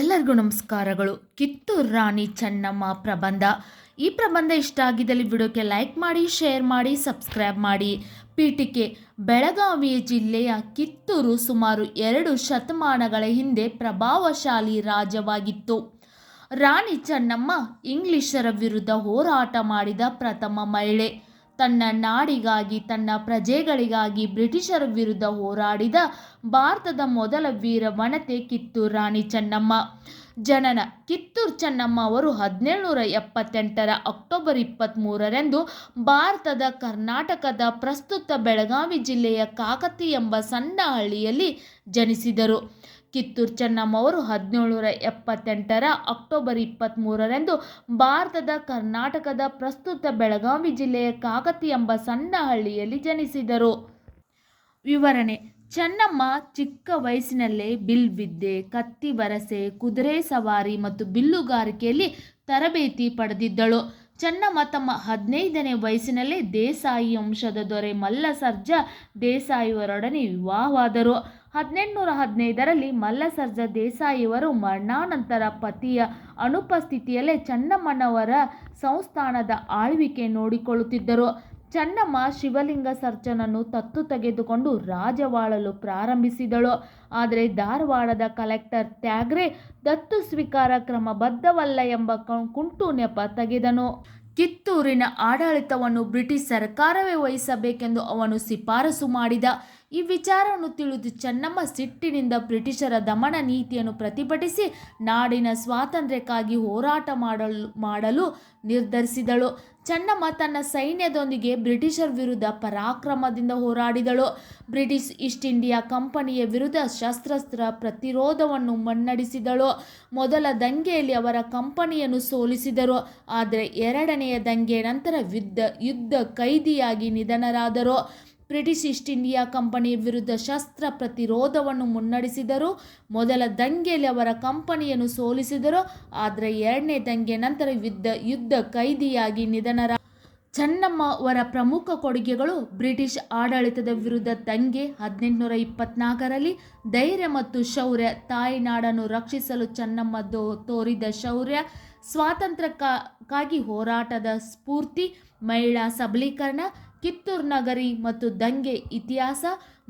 ಎಲ್ಲರಿಗೂ ನಮಸ್ಕಾರಗಳು. ಕಿತ್ತೂರು ರಾಣಿ ಚೆನ್ನಮ್ಮ ಪ್ರಬಂಧ. ಈ ಪ್ರಬಂಧ ಇಷ್ಟ ಆಗಿದ್ದಲ್ಲಿ ವಿಡಿಯೋಕ್ಕೆ ಲೈಕ್ ಮಾಡಿ, ಶೇರ್ ಮಾಡಿ, ಸಬ್ಸ್ಕ್ರೈಬ್ ಮಾಡಿ. ಪೀಠಿಕೆ, ಬೆಳಗಾವಿ ಜಿಲ್ಲೆಯ ಕಿತ್ತೂರು ಸುಮಾರು ಎರಡು ಶತಮಾನಗಳ ಹಿಂದೆ ಪ್ರಭಾವಶಾಲಿ ರಾಜ್ಯವಾಗಿತ್ತು. ರಾಣಿ ಚೆನ್ನಮ್ಮ ಇಂಗ್ಲಿಷರ ವಿರುದ್ಧ ಹೋರಾಟ ಮಾಡಿದ ಪ್ರಥಮ ಮಹಿಳೆ. ತನ್ನ ನಾಡಿಗಾಗಿ, ತನ್ನ ಪ್ರಜೆಗಳಿಗಾಗಿ ಬ್ರಿಟಿಷರ ವಿರುದ್ಧ ಹೋರಾಡಿದ ಭಾರತದ ಮೊದಲ ವೀರ ವನತೆ ಕಿತ್ತೂರು ರಾಣಿ ಚೆನ್ನಮ್ಮ. ಜನನ ಕಿತ್ತೂರು ಚೆನ್ನಮ್ಮ ಅವರು ಹದಿನೇಳುನೂರ ಎಪ್ಪತ್ತೆಂಟರ ಅಕ್ಟೋಬರ್ ಇಪ್ಪತ್ತ್ಮೂರರಂದು ಭಾರತದ ಕರ್ನಾಟಕದ ಪ್ರಸ್ತುತ ಬೆಳಗಾವಿ ಜಿಲ್ಲೆಯ ಕಾಕತಿ ಎಂಬ ಸಣ್ಣ ಹಳ್ಳಿಯಲ್ಲಿ ಜನಿಸಿದರು. ಕಿತ್ತೂರು ಚೆನ್ನಮ್ಮ ಅವರು ಹದಿನೇಳುನೂರ ಎಪ್ಪತ್ತೆಂಟರ ಅಕ್ಟೋಬರ್ ಇಪ್ಪತ್ತ್ಮೂರರಂದು ಭಾರತದ ಕರ್ನಾಟಕದ ಪ್ರಸ್ತುತ ಬೆಳಗಾವಿ ಜಿಲ್ಲೆಯ ಕಾಕತಿ ಎಂಬ ಸಣ್ಣ ಹಳ್ಳಿಯಲ್ಲಿ ಜನಿಸಿದರು. ವಿವರಣೆ. ಚೆನ್ನಮ್ಮ ಚಿಕ್ಕ ವಯಸ್ಸಿನಲ್ಲೇ ಬಿಲ್ವಿದ್ಯೆ ಕತ್ತಿ ಬರಸೆ ಕುದುರೆ ಸವಾರಿ ಮತ್ತು ಬಿಲ್ಲುಗಾರಿಕೆಯಲ್ಲಿ ತರಬೇತಿ ಪಡೆದಿದ್ದಳು. ಚೆನ್ನಮ್ಮ ತಮ್ಮ ಹದಿನೈದನೇ ವಯಸ್ಸಿನಲ್ಲೇ ದೇಸಾಯಿ ವಂಶದ ದೊರೆ ಮಲ್ಲ ಸರ್ಜಾ ದೇಸಾಯಿಯವರೊಡನೆ ವಿವಾಹವಾದರು. ಹದಿನೆಂಟುನೂರ ಹದಿನೈದರಲ್ಲಿ ಮಲ್ಲಸರ್ಜ ದೇಸಾಯಿಯವರು ಮರಣಾನಂತರ ಪತಿಯ ಅನುಪಸ್ಥಿತಿಯಲ್ಲೇ ಚನ್ನಮ್ಮನವರ ಸಂಸ್ಥಾನದ ಆಳ್ವಿಕೆ ನೋಡಿಕೊಳ್ಳುತ್ತಿದ್ದರು. ಚನ್ನಮ್ಮ ಶಿವಲಿಂಗ ಸರ್ಜನನ್ನು ತತ್ತು ತೆಗೆದುಕೊಂಡು ರಾಜವಾಳಲು ಪ್ರಾರಂಭಿಸಿದಳು. ಆದರೆ ಧಾರವಾಡದ ಕಲೆಕ್ಟರ್ ತ್ಯಾಗ್ರೆ ದತ್ತು ಸ್ವೀಕಾರ ಕ್ರಮಬದ್ಧವಲ್ಲ ಎಂಬ ಕುಂಟು ನೆಪ ತೆಗೆದನು. ಕಿತ್ತೂರಿನ ಆಡಳಿತವನ್ನು ಬ್ರಿಟಿಷ್ ಸರ್ಕಾರವೇ ವಹಿಸಬೇಕೆಂದು ಅವನು ಶಿಫಾರಸು ಮಾಡಿದ. ಈ ವಿಚಾರವನ್ನು ತಿಳಿದು ಚೆನ್ನಮ್ಮ ಸಿಟ್ಟಿನಿಂದ ಬ್ರಿಟಿಷರ ದಮನ ನೀತಿಯನ್ನು ಪ್ರತಿಭಟಿಸಿ ನಾಡಿನ ಸ್ವಾತಂತ್ರ್ಯಕ್ಕಾಗಿ ಹೋರಾಟ ಮಾಡಲು ಮಾಡಲು ನಿರ್ಧರಿಸಿದಳು. ಚೆನ್ನಮ್ಮ ತನ್ನ ಸೈನ್ಯದೊಂದಿಗೆ ಬ್ರಿಟಿಷರ ವಿರುದ್ಧ ಪರಾಕ್ರಮದಿಂದ ಹೋರಾಡಿದಳು. ಬ್ರಿಟಿಷ್ ಈಸ್ಟ್ ಇಂಡಿಯಾ ಕಂಪನಿಯ ವಿರುದ್ಧ ಶಸ್ತ್ರಾಸ್ತ್ರ ಪ್ರತಿರೋಧವನ್ನು ಮುನ್ನಡೆಸಿದಳು. ಮೊದಲ ದಂಗೆಯಲ್ಲಿ ಅವರ ಕಂಪನಿಯನ್ನು ಸೋಲಿಸಿದರು. ಆದರೆ ಎರಡನೆಯ ದಂಗೆ ನಂತರ ಯುದ್ಧ ಯುದ್ಧ ಕೈದಿಯಾಗಿ ನಿಧನರಾದರು. ಬ್ರಿಟಿಷ್ ಈಸ್ಟ್ ಇಂಡಿಯಾ ಕಂಪನಿ ವಿರುದ್ಧ ಶಸ್ತ್ರ ಪ್ರತಿರೋಧವನ್ನು ಮುನ್ನಡೆಸಿದರು. ಮೊದಲ ದಂಗೆಯಲ್ಲಿ ಅವರ ಕಂಪನಿಯನ್ನು ಸೋಲಿಸಿದರು. ಆದರೆ ಎರಡನೇ ದಂಗೆ ನಂತರ ಯುದ್ಧ ಯುದ್ಧ ಕೈದಿಯಾಗಿ ನಿಧನರ ಚೆನ್ನಮ್ಮ ಅವರ ಪ್ರಮುಖ ಕೊಡುಗೆಗಳು ಬ್ರಿಟಿಷ್ ಆಡಳಿತದ ವಿರುದ್ಧ ದಂಗೆ ಹದಿನೆಂಟುನೂರ ಇಪ್ಪತ್ನಾಲ್ಕರಲ್ಲಿ ಧೈರ್ಯ ಮತ್ತು ಶೌರ್ಯ, ತಾಯಿನಾಡನ್ನು ರಕ್ಷಿಸಲು ಚನ್ನಮ್ಮ ತೋರಿದ ಶೌರ್ಯ, ಸ್ವಾತಂತ್ರ್ಯಕ್ಕಾಗಿ ಹೋರಾಟದ ಸ್ಫೂರ್ತಿ, ಮಹಿಳಾ ಸಬಲೀಕರಣ, ಕಿತ್ತೂರು ನಗರಿ ಮತ್ತು ದಂಗೆ ಇತಿಹಾಸ,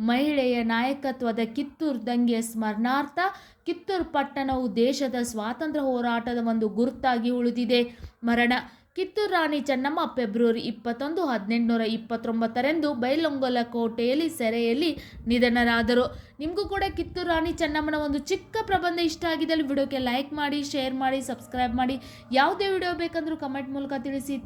ಮಹಿಳೆಯ ನಾಯಕತ್ವದ ಕಿತ್ತೂರು ದಂಗೆ ಸ್ಮರಣಾರ್ಥ, ಕಿತ್ತೂರು ಪಟ್ಟಣವು ದೇಶದ ಸ್ವಾತಂತ್ರ್ಯ ಹೋರಾಟದ ಒಂದು ಗುರುತಾಗಿ ಉಳಿದಿದೆ. ಮರಣ ಕಿತ್ತೂರು ರಾಣಿ ಚೆನ್ನಮ್ಮ ಫೆಬ್ರವರಿ ಇಪ್ಪತ್ತೊಂದು, ಹದಿನೆಂಟುನೂರ ಇಪ್ಪತ್ತೊಂಬತ್ತರಂದು ಬೈಲೊಂಗೊಲ ಕೋಟೆಯಲ್ಲಿ ಸೆರೆಯಲ್ಲಿ ನಿಧನರಾದರು. ನಿಮಗೂ ಕೂಡ ಕಿತ್ತೂರು ರಾಣಿ ಚೆನ್ನಮ್ಮನ ಒಂದು ಚಿಕ್ಕ ಪ್ರಬಂಧ ಇಷ್ಟ ಆಗಿದ್ದಲ್ಲಿ ವಿಡಿಯೋಕ್ಕೆ ಲೈಕ್ ಮಾಡಿ, ಶೇರ್ ಮಾಡಿ, ಸಬ್ಸ್ಕ್ರೈಬ್ ಮಾಡಿ. ಯಾವುದೇ ವಿಡಿಯೋ ಬೇಕಂದರೂ ಕಮೆಂಟ್ ಮೂಲಕ ತಿಳಿಸಿ.